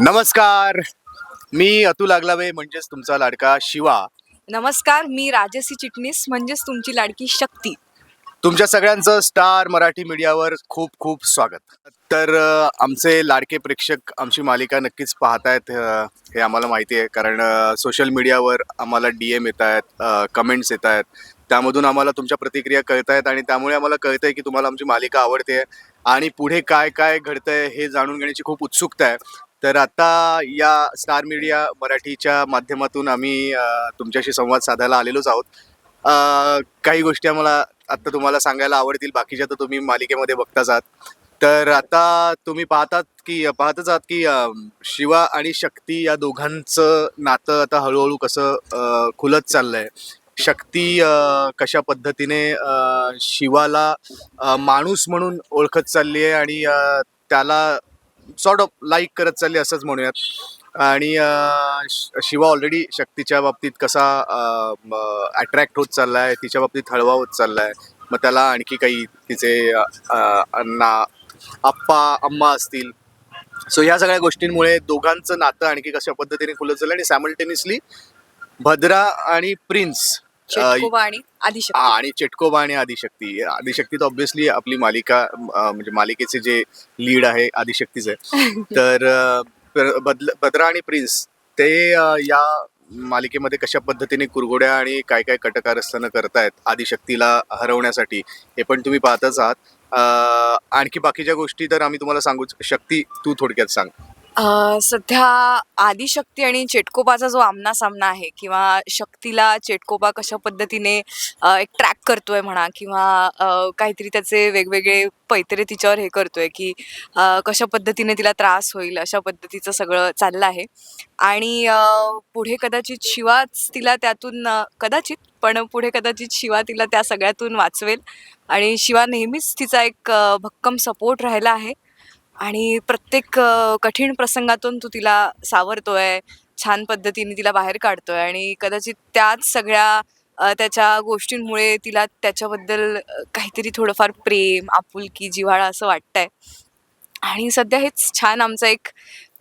नमस्कार. मी अतुल लागलावे म्हणजेच तुमचा लाडका शिवा. नमस्कार मी राजसी चिटणीस म्हणजेच तुमची लाडकी शक्ती. तुमच्या सगळ्यांचं स्टार मराठी मीडियावर खूप खूप स्वागत. तर अ, आमचे लाडके प्रेक्षक आमची मालिका नक्कीच पाहतायत अ, हे आम्हाला माहिती आहे. कारण सोशल मीडियावर आम्हाला डी एम येत आहेत कमेंट्स येत आहेत. त्यामधून आम्हाला तुमच्या प्रतिक्रिया कळत आहेत आणि त्यामुळे आम्हाला कळतं आहे की तुम्हाला आमची मालिका आवडते आणि पुढे काय काय घडतंय हे जाणून घेण्याची खूप उत्सुकता आहे. तर आता या स्टार मीडिया मराठीच्या माध्यमातून आम्ही तुमच्याशी संवाद साधायला आलेलोच आहोत. काही गोष्टी आम्हाला आत्ता तुम्हाला सांगायला आवडतील बाकीच्या तर तुम्ही मालिकेमध्ये बघताच आहात. तर आता तुम्ही पाहतात की पाहतच आहात की शिवा आणि शक्ती या दोघांचं नातं आता हळूहळू कसं खुलत खुलत चाललंय. शक्ती कशा पद्धतीने शिवाला माणूस म्हणून ओळखत चालली आहे आणि त्याला सॉर्ट ऑफ लाईक करत चालली असंच म्हणूयात. आणि शिवा ऑलरेडी शक्तीच्या बाबतीत कसा अट्रॅक्ट होत चाललाय तिच्या बाबतीत हळवा होत चाललाय. मग त्याला आणखी काही तिचे अण्णा आप्पा अम्मा असतील. सो ह्या सगळ्या गोष्टींमुळे दोघांचं नातं आणखी कशा पद्धतीने खुलत चाललं आणि सॅमल्टेनियसली भद्रा आणि प्रिन्स आणि हा, आदिशक्ती आणि चेटकोबा आणि आदिशक्ती. आदिशक्ती तर ऑब्विसली आपली मालिका म्हणजे मालिकेचे जे लीड आहे आदिशक्तीच आहे. तर भद्रा आणि प्रिन्स ते या मालिकेमध्ये कशा पद्धतीने कुरघोड्या आणि काय काय कटकारस्थानं करतायत आदिशक्तीला हरवण्यासाठी हे पण तुम्ही पाहतच आहात. आणखी बाकीच्या गोष्टी तर आम्ही तुम्हाला सांगूच शक्ती तू थोडक्यात सांग. सध्या आदिशक्ती आणि चेटकोबाचा जो आमना सामना आहे किंवा शक्तीला चेटकोपा कशा पद्धतीने एक ट्रॅक करतोय म्हणा किंवा काहीतरी त्याचे वेगवेगळे पैतरे तिच्यावर हे करतोय की कशा पद्धतीने तिला त्रास होईल अशा पद्धतीचं सगळं चाललं आहे. आणि पुढे कदाचित शिवाच तिला त्यातून कदाचित पण पुढे कदाचित शिवा तिला त्या सगळ्यातून वाचवेल. आणि शिवा नेहमीच तिचा एक भक्कम सपोर्ट राहिला आहे. आणि प्रत्येक कठीण प्रसंगातून तू तिला सावरतोय छान पद्धतीने तिला बाहेर काढतोय आणि कदाचित त्याच सगळ्या त्याच्या गोष्टींमुळे तिला त्याच्याबद्दल काहीतरी थोडंफार प्रेम आपुलकी जिव्हाळा असं वाटतंय. आणि सध्या हेच छान आमचा एक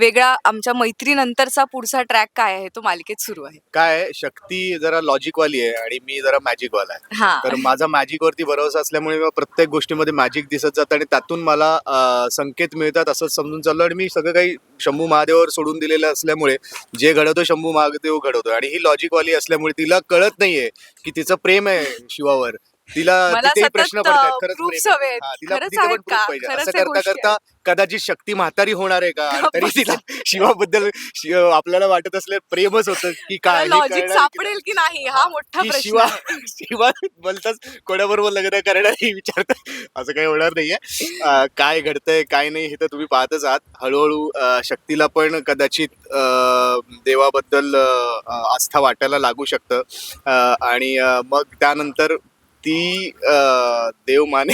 वेगळा आमच्या मैत्रीनंतरचा पुढचा ट्रॅक काय आहे तो मालिकेत सुरू आहे. काय आहे, शक्ती जरा लॉजिकवाली आहे आणि मी जरा मॅजिकवाला आहे. हा. तर माझा मॅजिक वरती भरोसा असल्यामुळे मला प्रत्येक गोष्टीमध्ये मॅजिक दिसत जातं आणि त्यातून मला अं, संकेत मिळतात असंच समजून चाललं आणि मी सगळं काही शंभू महादेवावर सोडून दिलेलं असल्यामुळे जे घडवतो शंभू महादेव घडवतो आणि ही लॉजिकवाली असल्यामुळे तिला कळत नाहीये की तिचं प्रेम आहे शिवावर. तिला तिथेही प्रश्न पडतात खरंच proofs प्रेम आहे. हवे आहेत. हा, तिला खरंच तिथे पण आहेत proof का? पाहिजे खरंच असं या करता गोष्टी करता कदाचित शक्ती म्हातारी होणार आहे का तरी. तिला शिवाबद्दल शि- आपल्याला वाटत असले प्रेमच होतं की काय हे लॉजिक की सापडेल की नाही हा मोठा की प्रश्न शिवा आहे. शिवा बोलताच कोणाबरोबर लग्न करणार हे विचारत असं काही होणार नाहीये अं, काय घडतंय काय नाही हे तर तुम्ही पाहतच आहात हळूहळू अं, शक्तीला पण कदाचित अं, देवाबद्दल अं, आस्था वाटायला लागू शकतं अं, आणि अं, मग त्यानंतर ती देव माने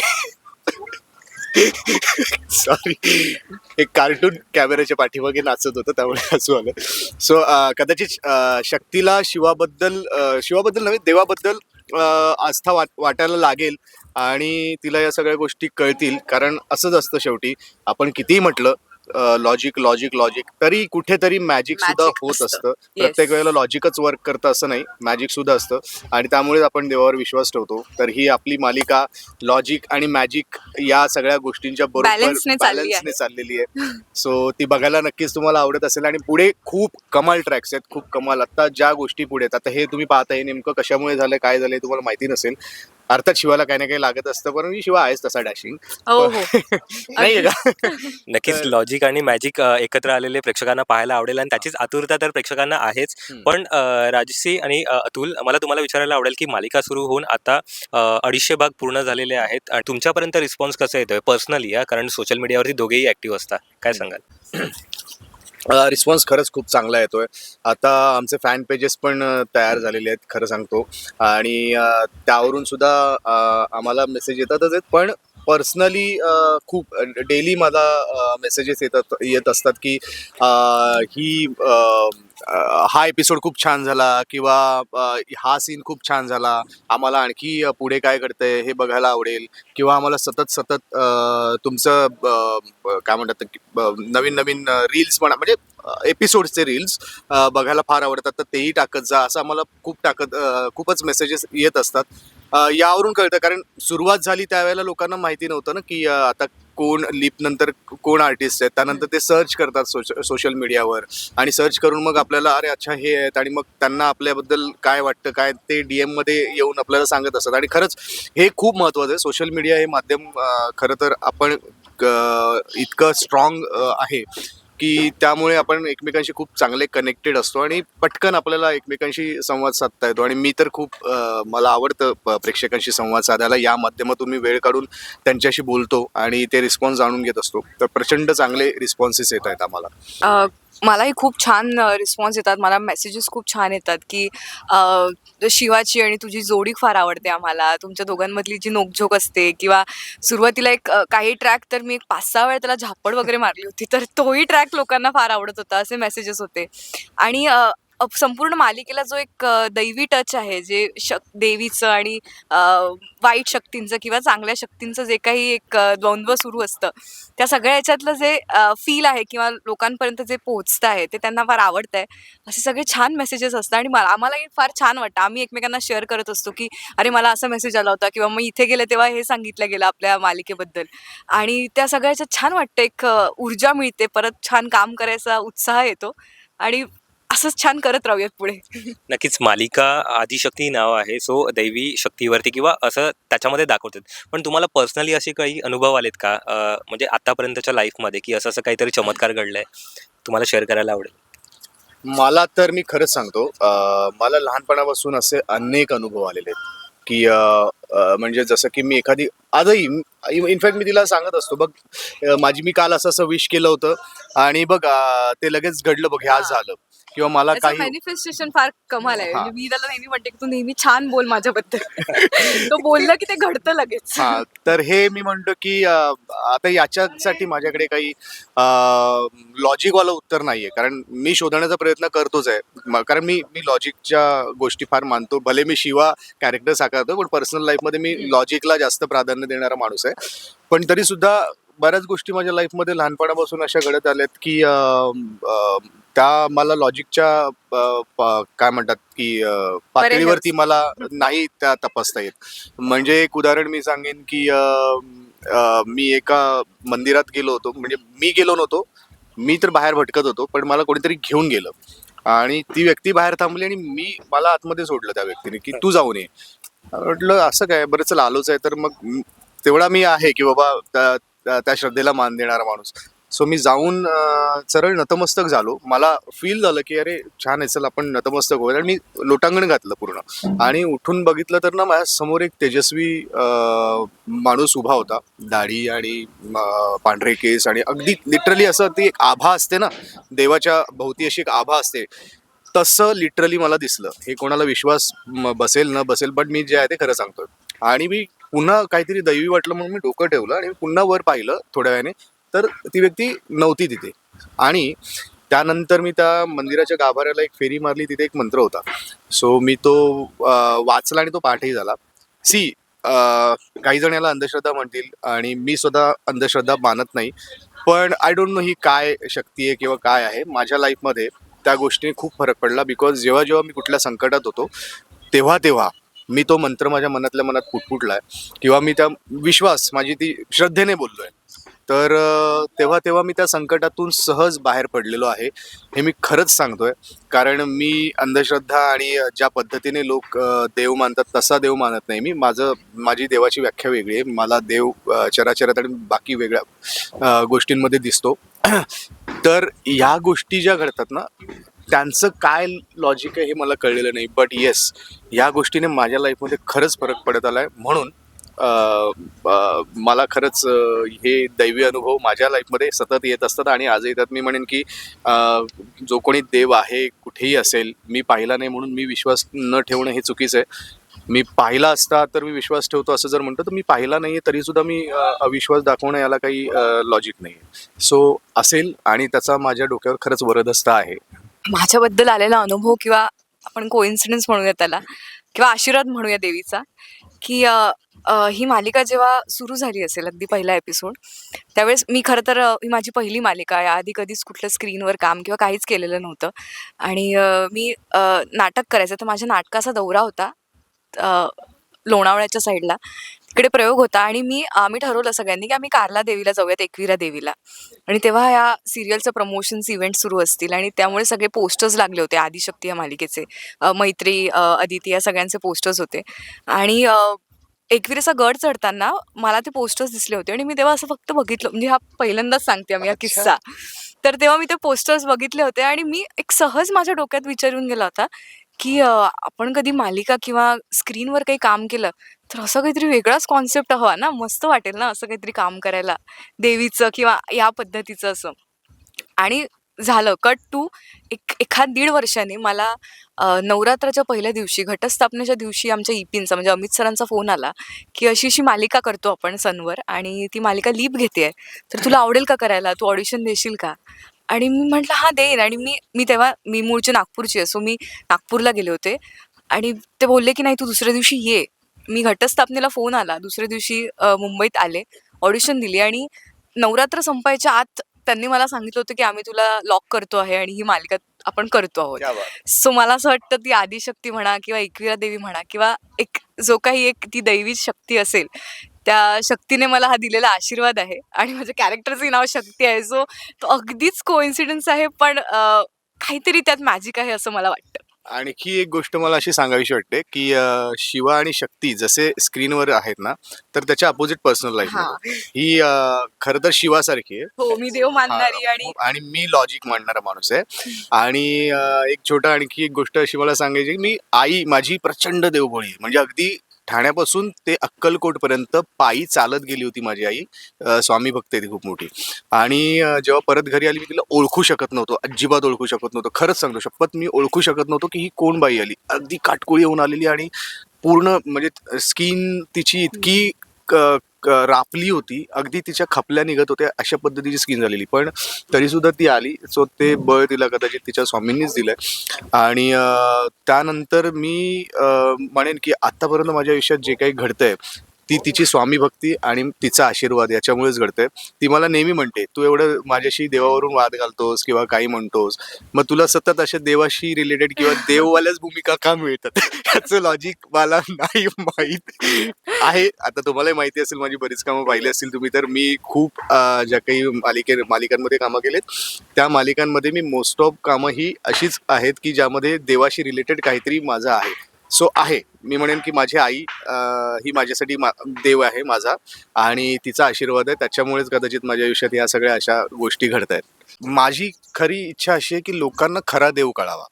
सॉरी एक कार्टून कॅमेऱ्याच्या पाठीमागे नाचत होतं त्यामुळे हसू आलं. सो कदाचित शक्तीला शिवाबद्दल शिवाबद्दल नव्हे देवाबद्दल आस्था वाट वाटायला लागेल आणि तिला या सगळ्या गोष्टी कळतील. कारण असंच असतं शेवटी. आपण कितीही म्हटलं लॉजिक लॉजिक लॉजिक तरी कुठेतरी मॅजिक सुद्धा Magic होत असतं. असतं. Yes. प्रत्येक वेळेला लॉजिकच वर्क करतं असं नाही. मॅजिक सुद्धा असतं. आणि त्यामुळेच आपण देवावर विश्वास ठेवतो. तर ही आपली मालिका लॉजिक आणि मॅजिक या सगळ्या गोष्टींच्या बरोबर Balance ने चालली आहे. बॅलन्सने चाललेली आहे. सो ती बघायला नक्कीच तुम्हाला आवडत असेल. आणि पुढे खूप कमाल ट्रॅक्स आहेत. खूप कमाल. आता ज्या गोष्टी पुढे आहेत. आता हे तुम्ही पाहताय नेमकं कशामुळे झालं काय झालंय तुम्हाला माहिती नसेल. अर्थात शिवाला काही ना काही लागत असतं पण शिवा आहेच तसा डॅशिंग हो हो. नाहीये का? नक्कीच लॉजिक आणि मॅजिक एकत्र आलेले प्रेक्षकांना पाहायला आवडेल आणि त्याचीच आतुरता तर प्रेक्षकांना आहेच. हम्म. पण अ, राजश्री आणि अ, अतुल मला तुम्हाला विचारायला आवडेल की मालिका सुरू होऊन आता अ, अडीचशे भाग पूर्ण झालेले आहेत आणि तुमच्यापर्यंत रिस्पॉन्स कसा येतोय पर्सनली कारण सोशल मीडियावरती दोघेही ऍक्टिव्ह असतात. काय सांगाल? रिस्पॉन्स खरंच खूप चांगला येतोय. आता आमचे फॅन पेजेस पण तयार झालेले आहेत खरं सांगतो. आणि त्यावरून सुद्धा आम्हाला मेसेज येतातच आहेत. पण पर्सनली खूप डेली मला मेसेजेस येतात येत असतात की ही हा एपिसोड खूप छान झाला किंवा हा सीन खूप छान झाला. आम्हाला आणखी पुढे काय घडतंय हे बघायला आवडेल किंवा आम्हाला सतत सतत तुमचं काय म्हणतात ब- नवीन नवीन रील्स म्हणा म्हणजे एपिसोडचे रील्स बघायला फार आवडतात. तर तेही टाकत जा असं आम्हाला खूप टाकत खूपच मेसेजेस येत असतात. यावरून कळतं कारण सुरुवात झाली त्यावेळेला लोकांना माहिती नव्हतं ना की आता कोण लिप नंतर कोण आर्टिस्ट आहेत त्यानंतर ते सर्च करतात सोशल मीडियावर आणि सर्च करून मग आपल्याला अरे अच्छा हे आहेत. आणि मग त्यांना आपल्याबद्दल काय वाटतं काय ते डी मध्ये येऊन आपल्याला सांगत असतात. आणि खरंच हे खूप महत्त्वाचं आहे. सोशल मीडिया हे माध्यम खरं तर आपण इतकं स्ट्रॉंग आहे. की त्यामुळे आपण एकमेकांशी खूप चांगले कनेक्टेड असतो आणि पटकन आपल्याला एकमेकांशी संवाद साधता येतो. आणि मी तर खूप मला आवडतं प- प्रेक्षकांशी संवाद साधायला. या माध्यमातून मी वेळ काढून त्यांच्याशी बोलतो आणि ते रिस्पॉन्स जाणून घेत असतो. तर प्रचंड चांगले रिस्पॉन्सेस येत आहेत आम्हाला. मलाही खूप छान रिस्पॉन्स येतात. मला मेसेजेस खूप छान येतात की शिवाची आणि तुझी जोडी फार आवडते आम्हाला. तुमच्या दोघांमधली जी नोकझोक असते किंवा सुरुवातीला एक काही ट्रॅक तर मी एक पाच सहा वेळा त्याला झापड वगैरे मारली होती तर तोही ट्रॅक लोकांना फार आवडत होता असे मेसेजेस होते. आणि संपूर्ण मालिकेला जो एक दैवी टच आहे जे शक देवीचं आणि वाईट शक्तींचं किंवा चांगल्या शक्तींचं जे काही एक द्वंद्व सुरू असतं त्या सगळ्या याच्यातलं जे फील आहे किंवा लोकांपर्यंत जे पोहोचतं आहे ते त्यांना फार आवडतं आहे असे सगळे छान मेसेजेस असतात आणि मला आम्हालाही फार छान वाटतं. आम्ही एकमेकांना शेअर करत असतो की अरे मला असा मेसेज आला होता किंवा मग इथे गेले तेव्हा हे सांगितलं गेलं आपल्या मालिकेबद्दल. आणि त्या सगळ्याच्यात छान वाटतं एक ऊर्जा मिळते परत छान काम करायचा उत्साह येतो. आणि असंच छान करत राहूयात पुढे. नक्कीच मालिका आदिशक्ती नाव आहे. सो दैवी शक्तीवरती किंवा असं त्याच्यामध्ये दाखवतात. पण तुम्हाला पर्सनली असे काही अनुभव आलेत का? अं, म्हणजे आतापर्यंतच्या लाईफमध्ये की असं असं काहीतरी चमत्कार घडलंय तुम्हाला शेअर करायला आवडेल? मला तर मी खरंच सांगतो अं, मला लहानपणापासून असे अनेक अनुभव आलेले आहेत. की अं, अं, म्हणजे जसं की मी एखादी आजही इनफॅक्ट मी तिला सांगत असतो बघ अं, माझी मी काल असं असं विश केलं होतं आणि बघ अं, ते लगेच घडलं बघ ह्याच झालं. किंवा मला काही मॅनिफेस्टेशन फार कमाल आहे. म्हणजे मी त्याला नेहमी म्हणते की तू नेहमी छान बोल माझ्याबद्दल. तो बोलला की ते घडतं लगेच. हा तर हे मी म्हणतो की अं, आता याच्यासाठी माझ्याकडे काही लॉजिकवालं उत्तर नाहीये. कारण मी शोधण्याचा प्रयत्न करतोच आहे. म- कारण मी मी लॉजिकच्या गोष्टी फार मानतो. भले मी शिवा कॅरेक्टर साकारतो पण पर्सनल लाईफमध्ये मी लॉजिकला जास्त प्राधान्य देणारा माणूस आहे. पण तरी सुद्धा बऱ्याच गोष्टी माझ्या लाईफमध्ये लहानपणापासून अशा घडत आल्यात की अं, अं, त्या मला लॉजिकच्या काय म्हणतात की पातळीवरती मला नाही त्या तपासता येत. म्हणजे एक उदाहरण मी सांगेन की मी एका मंदिरात गेलो होतो. म्हणजे मी गेलो नव्हतो. मी तर बाहेर भटकत होतो पण मला कोणीतरी घेऊन गेलं. आणि ती व्यक्ती बाहेर थांबली आणि मी मला आतमध्ये सोडलं त्या व्यक्तीने की तू जाऊन ये म्हटलं असं काय? बरं चला आलोच आहे. तर मग तेवढा मी आहे की बाबा त्या श्रद्धेला मान देणारा माणूस. सो मी जाऊन सरळ नतमस्तक झालो. मला फील झालं की अरे छान आहे चल आपण नतमस्तक होईल आणि मी लोटांगण घातलं पूर्ण. आणि उठून बघितलं तर ना माझ्यासमोर एक तेजस्वी माणूस उभा होता. दाढी आणि पांढरे केस आणि अगदी लिटरली असं ती एक आभा असते ना देवाच्या भोवती अशी एक आभा असते. तसं लिटरली मला दिसलं. हे कोणाला विश्वास बसेल न बसेल बट मी जे आहे ते खरं सांगतोय. आणि मी पुन्हा काहीतरी दैवी वाटलं म्हणून मी डोकं ठेवलं आणि पुन्हा वर पाहिलं थोड्या वेळाने. तर ती व्यक्ती नव्हती तिथे. आणि त्यानंतर मी त्या मंदिराच्या गाभाऱ्याला एक फेरी मारली तिथे एक मंत्र होता. सो मी तो वाचला आणि तो पाठही झाला. सी काही जण याला अंधश्रद्धा म्हणतील आणि मी सुद्धा अंधश्रद्धा मानत नाही. पण आय डोंट नो ही काय शक्ती आहे किंवा काय आहे. माझ्या लाईफमध्ये त्या गोष्टीने खूप फरक पडला बिकॉज जेव्हा जेव्हा मी कुठल्या संकटात होतो तेव्हा तेव्हा मी तो मंत्र माझ्या मनातल्या मनात पुटपुटलाय. किंवा मी त्या विश्वास माझी ती श्रद्धेने बोललो आहे तर तेव्हा तेव्हा मी त्या संकटातून सहज बाहेर पडलेलो आहे. हे मी खरंच सांगतोय. कारण मी अंधश्रद्धा आणि ज्या पद्धतीने लोक देव मानतात तसा देव मानत नाही मी. माझं माझी देवाची व्याख्या वेगळी आहे. मला देव चराचरात आणि बाकी वेगळ्या गोष्टींमध्ये दिसतो. तर या गोष्टी ज्या घडतात ना त्यांचं काय लॉजिक आहे हे मला कळलेलं नाही. बट येस या गोष्टीने माझ्या लाईफमध्ये खरंच फरक पडत आला आहे म्हणून मला खरंच हे दैवी अनुभव माझ्या लाईफमध्ये सतत येत असतात आणि आजही त्यात मी म्हणेन की जो कोणी देव आहे कुठेही असेल मी पाहिला नाही म्हणून मी विश्वास न ठेवणं हे चुकीचं आहे. मी पाहिला असता तर मी विश्वास ठेवतो असं जर म्हणतो तर मी पाहिला नाही आहे तरीसुद्धा मी अविश्वास दाखवणं याला काही लॉजिक नाही सो असेल आणि त्याचा माझ्या डोक्यावर खरंच वरदस्ता आहे. माझ्याबद्दल आलेला अनुभव किंवा आपण कोइन्सिडन्स म्हणूया त्याला किंवा आशीर्वाद म्हणूया देवीचा की ही मालिका जेव्हा सुरू झाली असेल अगदी पहिला एपिसोड त्यावेळेस मी खरं तर ही माझी पहिली मालिका आहे. आधी कधीच कुठल्या स्क्रीनवर काम किंवा काहीच केलेलं नव्हतं. आणि मी नाटक करायचं तर माझ्या नाटकाचा दौरा होता लोणावळ्याच्या साईडला तिकडे प्रयोग होता आणि मी आम्ही ठरवलं सगळ्यांनी की आम्ही कारला देवीला जाऊयात एकविरा देवीला. आणि तेव्हा या सिरियलचं प्रमोशन्स इव्हेंट सुरू असतील आणि त्यामुळे सगळे पोस्टर्स लागले होते आदिशक्ती या मालिकेचे. मैत्री अदिती या सगळ्यांचे पोस्टर्स होते. आणि एकविरेचा गड चढताना मला ते पोस्टर्स दिसले होते आणि मी तेव्हा असं फक्त बघितलं म्हणजे हा पहिल्यांदाच सांगते आम्ही हा अच्छा. किस्सा तर तेव्हा मी ते पोस्टर्स बघितले होते आणि मी एक सहज माझ्या डोक्यात विचार येऊन गेला होता की अ, आपण कधी मालिका किंवा स्क्रीनवर काही काम केलं तर असं काहीतरी वेगळाच कॉन्सेप्ट हवा ना मस्त वाटेल ना असं काहीतरी काम करायला देवीचं किंवा या पद्धतीचं असं आणि झालं. कट टू एक एखाद दीड वर्षाने मला अ, नवरात्राच्या पहिल्या दिवशी घटस्थापनेच्या दिवशी आमच्या ईपींचा म्हणजे अमित सरांचा फोन आला की अशी अशी मालिका करतो आपण सनवर आणि ती मालिका लीप घेते तर तुला आवडेल का करायला? तू ऑडिशन देशील का? आणि मी म्हटलं हां देईन. आणि मी मी तेव्हा मी मूळची नागपूरची आहे सो मी नागपूरला गेले होते. आणि ते बोलले की नाही तू दुसऱ्या दिवशी ये. मी घटस्थापनेला फोन आला. दुसऱ्या दिवशी अ, मुंबईत आले ऑडिशन दिली आणि नवरात्र संपायच्या आत त्यांनी मला सांगितलं होतं की आम्ही तुला लॉक करतो आहे आणि ही मालिका आपण करतो आहोत. बात. सो मला असं वाटतं ती आदिशक्ती म्हणा किंवा एकविरा देवी म्हणा किंवा एक जो काही एक ती दैवी शक्ती असेल त्या शक्तीने मला हा दिलेला आशीर्वाद आहे आणि माझ्या कॅरेक्टरचंही नाव शक्ती आहे. सो तो अगदीच कोइन्सिडन्स आहे पण अं, काहीतरी त्यात मॅजिक आहे असं मला वाटतं. आणखी एक गोष्ट मला अशी सांगावीशी वाटते की अ, शिवा आणि शक्ती जसे स्क्रीनवर आहेत ना तर त्याच्या अपोजिट पर्सनल लाईफ हा. ही अ, खरं तर शिवासारखी आहे हो मी देव मानणारी हा, आणि आणि मी लॉजिक मांडणारा माणूस आहे आणि अ, एक छोटा आणखी एक गोष्ट अशी मला सांगायची की मी आई माझी प्रचंड देवभोळी आहे. म्हणजे अगदी ठाण्यापासून ते अक्कलकोटपर्यंत पायी चालत गेली होती माझी आई. स्वामी भक्त आहे ती खूप मोठी. आणि जेव्हा परत घरी आली मी तिला ओळखू शकत नव्हतो अजिबात ओळखू शकत नव्हतो. खरंच सांगतो शपथ मी ओळखू शकत नव्हतो की ही कोण बाई आली. अगदी काटकोळी येऊन आलेली आणि पूर्ण म्हणजे स्किन तिची इतकी क- रापली होती. अगदी तिच्या खपल्या निघत होत्या अशा पद्धतीची स्किन झालेली. पण तरी सुद्धा ती आली. सो ते बळ तिला कदाचित तिच्या स्वामींनीच दिलंय. आणि त्यानंतर मी म्हणेन की आतापर्यंत माझ्या आयुष्यात जे काही घडतंय ती तिची स्वामी भक्ती आणि तिचा आशीर्वाद याच्यामुळेच घडते ती मला नेहमी म्हणते तू एवढं माझ्याशी देवावरून वाद घालतोस किंवा काही म्हणतोस मग तुला सतत अशा देवाशी रिलेटेड किंवा देववाल्याच भूमिका का मिळतात? याचं लॉजिक मला नाही माहीत. आहे आता तुम्हालाही माहिती असेल माझी बरीच कामं पाहिली असतील तुम्ही तर मी खूप ज्या काही मालिके मालिकांमध्ये कामं केलेत त्या मालिकांमध्ये मी मोस्ट ऑफ कामं ही अशीच आहेत की ज्यामध्ये देवाशी रिलेटेड काहीतरी माझं आहे. सो आहे. मी म्हणेन की माझी आई अं, ही माझ्यासाठी मा देव आहे माझा आणि तिचा आशीर्वाद आहे. त्याच्यामुळेच कदाचित माझ्या आयुष्यात या सगळ्या अशा गोष्टी घडत आहेत. माझी खरी इच्छा अशी आहे की लोकांना खरा देव कळावा.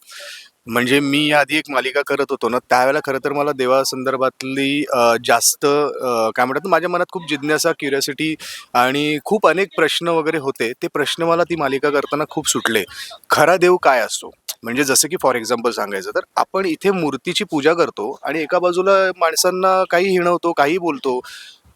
म्हणजे मी आधी एक मालिका करत होतो ना त्यावेळेला खरं तर मला देवासंदर्भातली अ, जास्त अ, काय म्हणतात ना, माझ्या मनात खूप जिज्ञासा क्युरियोसिटी आणि खूप अनेक प्रश्न वगैरे होते. ते प्रश्न मला ती मालिका करताना खूप सुटले. खरा देव काय असतो म्हणजे जसं की फॉर एक्झाम्पल सांगायचं तर आपण इथे मूर्तीची पूजा करतो आणि एका बाजूला माणसांना काही हिणवतो काही बोलतो.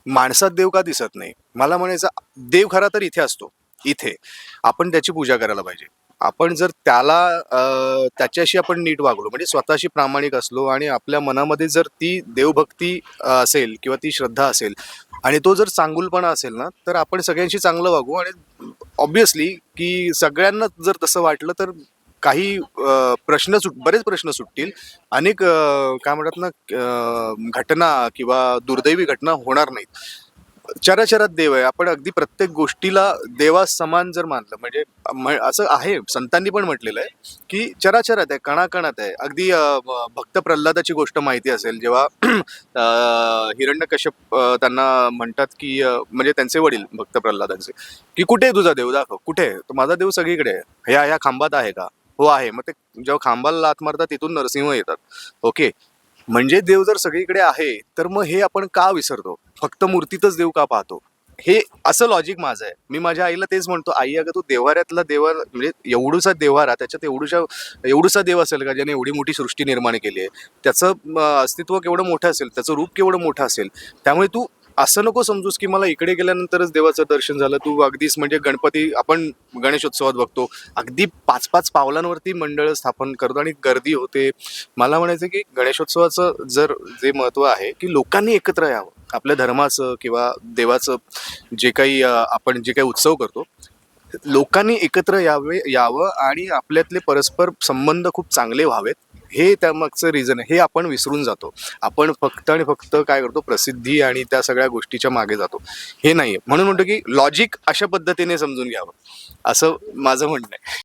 माणसात देव का दिसत नाही? मला म्हणायचं देव खरा तर इथे असतो. इथे. आपण त्याची पूजा करायला पाहिजे. आपण जर त्याला त्याच्याशी आपण नीट वागलो म्हणजे स्वतःशी प्रामाणिक असलो आणि आपल्या मनामध्ये जर ती देवभक्ती असेल किंवा ती श्रद्धा असेल आणि तो जर चांगुलपणा असेल ना तर आपण सगळ्यांशी चांगलं वागू आणि ऑब्वियसली की सगळ्यांना जर तसं वाटलं तर काही अ, प्रश्न सुट बरेच प्रश्न सुटतील. अनेक अ, काय म्हणतात ना अ, घटना किंवा दुर्दैवी घटना होणार नाहीत. चराचरात देव आहे. आपण अगदी प्रत्येक गोष्टीला देवा समान जर मानलं म्हणजे म- असं आहे संतांनी पण म्हटलेलं आहे की चराचरात आहे कणाकणात आहे. अगदी अ, भक्त प्रल्हादाची गोष्ट माहिती असेल जेव्हा हिरण्य कश्यप त्यांना म्हणतात की अ, म्हणजे त्यांचे वडील भक्त प्रल्हादांचे की कुठे आहे तुझा देव? दाखव. कुठे? आहे? तर माझा देव सगळीकडे आहे. ह्या ह्या खांबात आहे का? हो आहे. मग ते जेव्हा खांबाला लात मारतात तिथून नरसिंह येतात. ओके. म्हणजे देव जर सगळीकडे आहे तर मग हे आपण का विसरतो? फक्त मूर्तीतच देव का पाहतो? हे असं लॉजिक माझं आहे. मी माझ्या आईला तेच म्हणतो आई अगं तू देवाऱ्यातला देवा म्हणजे एवढूसा देव्हारा त्याच्यात एवढूशा एवढूसा देव असेल का ज्याने एवढी मोठी सृष्टी निर्माण केली आहे? त्याचं अस्तित्व केवढं मोठं असेल? त्याचं रूप केवढं मोठं असेल? त्यामुळे तू असं नको समजूस की मला इकडे गेल्यानंतरच देवाचं दर्शन झालं. तू अगदीच म्हणजे गणपती आपण गणेशोत्सवात बघतो. अगदी पाच पाच पावलांवरती मंडळ स्थापन करतो आणि गर्दी होते. मला म्हणायचं की गणेशोत्सवाचं जर जे महत्त्व आहे की लोकांनी एकत्र यावं. आपल्या धर्माचं किंवा देवाचं जे काही आपण जे काही उत्सव करतो लोकांनी एकत्र यावे यावं आणि आपल्यातले परस्पर संबंध खूप चांगले व्हावेत. हे त्यामागचं रिझन आहे. हे आपण विसरून जातो. आपण फक्त आणि फक्त काय करतो? प्रसिद्धी आणि त्या सगळ्या गोष्टीच्या मागे जातो. हे नाही म्हणून म्हणतो की लॉजिक अशा पद्धतीने समजून घ्यावं. असं माझं म्हणणं आहे.